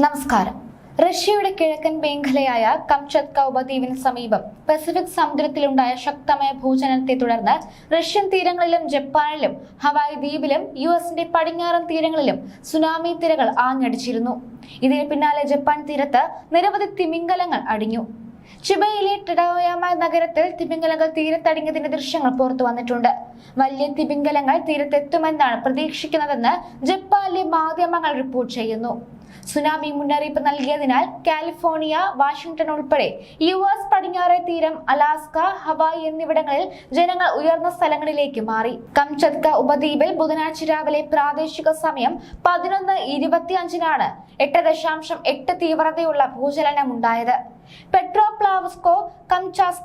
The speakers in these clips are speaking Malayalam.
നമസ്കാരം. റഷ്യയുടെ കിഴക്കൻ മേഖലയായ കംചത്ക ഉപദ്വീപിന് സമീപം പസഫിക് സമുദ്രത്തിലുണ്ടായ ശക്തമായ ഭൂചലനത്തെ തുടർന്ന് റഷ്യൻ തീരങ്ങളിലും ജപ്പാനിലും ഹവായ് ദ്വീപിലും യു എസിന്റെ പടിഞ്ഞാറൻ തീരങ്ങളിലും സുനാമി തിരകൾ ആഞ്ഞടിച്ചിരുന്നു. ഇതിന് പിന്നാലെ ജപ്പാൻ തീരത്ത് നിരവധി തിമിംഗലങ്ങൾ അടിഞ്ഞു. ചിബയിലെ ടെഡോയാമ നഗരത്തിൽ തിമിംഗലങ്ങൾ തീരത്തടിഞ്ഞതിന്റെ ദൃശ്യങ്ങൾ പുറത്തു വന്നിട്ടുണ്ട് വലിയ തിമിംഗലങ്ങൾ തീരത്തെത്തുമെന്നാണ് പ്രതീക്ഷിക്കുന്നതെന്ന് ജപ്പാനിലെ മാധ്യമങ്ങൾ റിപ്പോർട്ട് ചെയ്യുന്നു. സുനാമി മുന്നറിയിപ്പ് നൽകിയതിനാൽ കാലിഫോർണിയ വാഷിംഗ്ടൺ ഉൾപ്പെടെ യു എസ് പടിഞ്ഞാറെ തീരം അലാസ്ക ഹവായ് എന്നിവിടങ്ങളിൽ ജനങ്ങൾ ഉയർന്ന സ്ഥലങ്ങളിലേക്ക് മാറി. കംചത്ക ഉപദ്വീപിൽ ബുധനാഴ്ച രാവിലെ പ്രാദേശിക സമയം പതിനൊന്ന് ഇരുപത്തിയഞ്ചിനാണ് എട്ട് ദശാംശം എട്ട് തീവ്രതയുള്ള ഭൂചലനം ഉണ്ടായത് പെട്രോപ്ലാവസ്കോ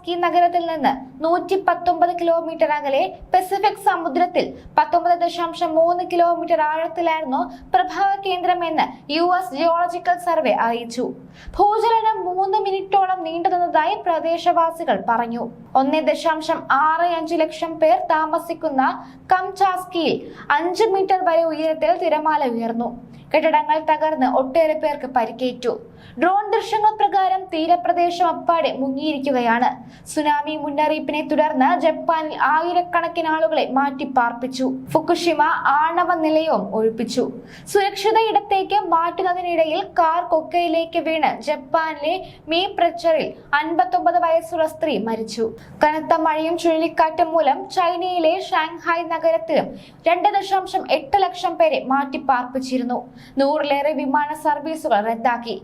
കംചാസ്കി നഗരത്തിൽ നിന്ന് നൂറ്റി പത്തൊമ്പത് കിലോമീറ്റർ അകലെ പസഫിക് സമുദ്രത്തിൽ പത്തൊമ്പത് ദശാംശം മൂന്ന് കിലോമീറ്റർ ആഴത്തിലായിരുന്നു പ്രഭാവ കേന്ദ്രം എന്ന് യു എസ് ജിയോളജിക്കൽ സർവേ അറിയിച്ചു. ഭൂചലനം മൂന്ന് മിനിറ്റോളം നീണ്ടുനിന്നതായി പ്രദേശവാസികൾ പറഞ്ഞു. ഒന്നേ ദശാംശം ആറ് അഞ്ച് ലക്ഷം പേർ താമസിക്കുന്ന കംചാസ്കിയിൽ അഞ്ച് മീറ്റർ വരെ ഉയരത്തിൽ തിരമാല ഉയർന്നു. കെട്ടിടങ്ങൾ തകർന്ന് ഒട്ടേറെ പേർക്ക് പരിക്കേറ്റു. ഡ്രോൺ ദൃശ്യങ്ങൾ പ്രകാരം തീരപ്രദേശം അപ്പാടെ മുങ്ങിയിരിക്കുകയാണ്. സുനാമി മുന്നറിയിപ്പിനെ തുടർന്ന് ജപ്പാനിൽ ആയിരക്കണക്കിന് ആളുകളെ മാറ്റിപ്പാർപ്പിച്ചു. ഫുക്കുഷിമ ആണവ നിലയവും ഒഴിപ്പിച്ചു. സുരക്ഷിത ഇടത്തേക്ക് മാറ്റുന്നതിനിടയിൽ കാർ കൊക്കയിലേക്ക് വീണ് ജപ്പാനിലെ മീ പ്രച്ചറിൽ അൻപത്തൊമ്പത് വയസ്സുള്ള സ്ത്രീ മരിച്ചു. കനത്ത മഴയും ചുഴലിക്കാറ്റും മൂലം ചൈനയിലെ ഷാങ്ഹായ് നഗരത്തിലും രണ്ട് ദശാംശം എട്ട് ലക്ഷം പേരെ മാറ്റിപ്പാർപ്പിച്ചിരുന്നു. നൂറിലേറെ വിമാന സർവീസുകൾ റദ്ദാക്കി.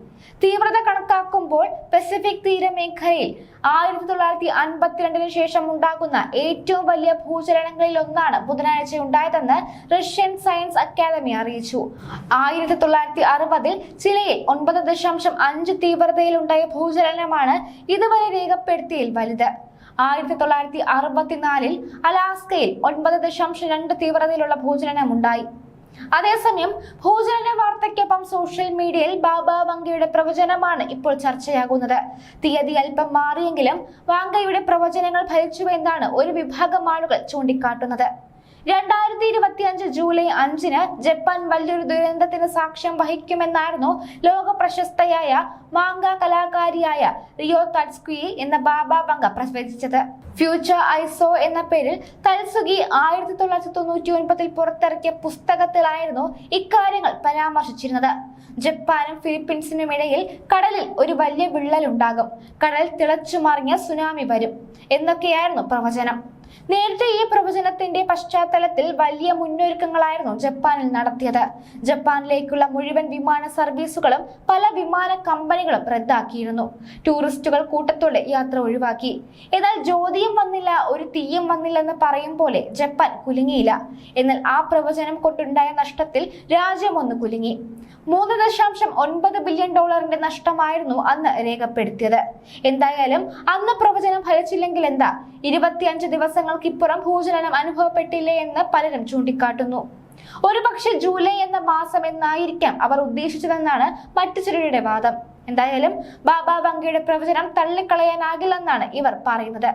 തീവ്രത കണക്കാക്കുമ്പോൾ പസഫിക് തീരമേഖലയിൽ ആയിരത്തി തൊള്ളായിരത്തി അൻപത്തിരണ്ടിന് ശേഷം ഉണ്ടാകുന്ന ഏറ്റവും വലിയ ഭൂചലനങ്ങളിൽ ഒന്നാണ് ബുധനാഴ്ച ഉണ്ടായതെന്ന് റഷ്യൻ സയൻസ് അക്കാദമി അറിയിച്ചു. ആയിരത്തി തൊള്ളായിരത്തി അറുപതിൽ ചിലയിൽ ഒൻപത് ദശാംശം അഞ്ച് തീവ്രതയിലുണ്ടായ ഭൂചലനമാണ് ഇതുവരെ രേഖപ്പെടുത്തിയതിൽ വലുത്. ആയിരത്തി തൊള്ളായിരത്തി അറുപത്തിനാലിൽ അലാസ്കയിൽ ഒൻപത് ദശാംശം രണ്ട് തീവ്രതയിലുള്ള ഭൂചലനം ഉണ്ടായി അതേസമയം ഭൂചലന വാർത്തയ്ക്കൊപ്പം സോഷ്യൽ മീഡിയയിൽ ബാബ വങ്കയുടെ പ്രവചനമാണ് ഇപ്പോൾ ചർച്ചയാകുന്നത്. തീയതി അല്പം മാറിയെങ്കിലും വാങ്കയുടെ പ്രവചനങ്ങൾ ഫലിച്ചുവെന്നാണ് ഒരു വിഭാഗം ആളുകൾ ചൂണ്ടിക്കാട്ടുന്നത്. രണ്ടായിരത്തി ഇരുപത്തി അഞ്ച് ജൂലൈ അഞ്ചിന് ജപ്പാൻ വലിയൊരു ദുരന്തത്തിന് സാക്ഷ്യം വഹിക്കുമെന്നായിരുന്നു ലോക പ്രശസ്തയായ മാങ്ക കലാകാരിയായ റിയോ തത്സ്കുയി എന്ന ബാബ ബംഗ പ്രവചിച്ചത് ഫ്യൂച്ചർ ഐസോ എന്ന പേരിൽ തൽസുഗി ആയിരത്തി തൊള്ളായിരത്തി തൊണ്ണൂറ്റി ഒൻപതിൽ പുറത്തിറക്കിയ പുസ്തകത്തിലായിരുന്നു ഇക്കാര്യങ്ങൾ പരാമർശിച്ചിരുന്നത്. ജപ്പാനും ഫിലിപ്പീൻസിനും ഇടയിൽ കടലിൽ ഒരു വലിയ വിള്ളലുണ്ടാകും. കടൽ തിളച്ചു മറിഞ്ഞ സുനാമി വരും. എന്നൊക്കെയായിരുന്നു പ്രവചനം. നേരത്തെ ഈ പ്രവചനത്തിന്റെ പശ്ചാത്തലത്തിൽ വലിയ മുന്നൊരുക്കങ്ങളായിരുന്നു ജപ്പാനിൽ നടത്തിയത്. ജപ്പാനിലേക്കുള്ള മുഴുവൻ വിമാന സർവീസുകളും പല വിമാന കമ്പനികളും റദ്ദാക്കിയിരുന്നു. ടൂറിസ്റ്റുകൾ കൂട്ടത്തോടെ യാത്ര ഒഴിവാക്കി. എന്നാൽ ജ്യോതിയും വന്നില്ല ഒരു തീയും വന്നില്ലെന്ന് പറയും പോലെ ജപ്പാൻ കുലുങ്ങിയില്ല. എന്നാൽ ആ പ്രവചനം കൊണ്ടുണ്ടായ നഷ്ടത്തിൽ രാജ്യം ഒന്ന് കുലുങ്ങി. മൂന്ന് ദശാംശം ഒൻപത് ബില്യൺ ഡോളറിന്റെ നഷ്ടമായിരുന്നു അന്ന് രേഖപ്പെടുത്തിയത്. എന്തായാലും അന്ന് പ്രവചനം ഫലിച്ചില്ലെങ്കിൽ എന്താ? ഇരുപത്തിയഞ്ച് ദിവസങ്ങൾക്കിപ്പുറം ഭൂചലനം അനുഭവപ്പെട്ടില്ലേ എന്ന് പലരും ചൂണ്ടിക്കാട്ടുന്നു. ഒരുപക്ഷെ ജൂലൈ എന്ന മാസം എന്നായിരിക്കാം അവർ ഉദ്ദേശിച്ചതെന്നാണ് മറ്റു ചിലരുടെ വാദം. എന്തായാലും ബാബ വങ്കയുടെ പ്രവചനം തള്ളിക്കളയാനാകില്ലെന്നാണ് ഇവർ പറയുന്നത്.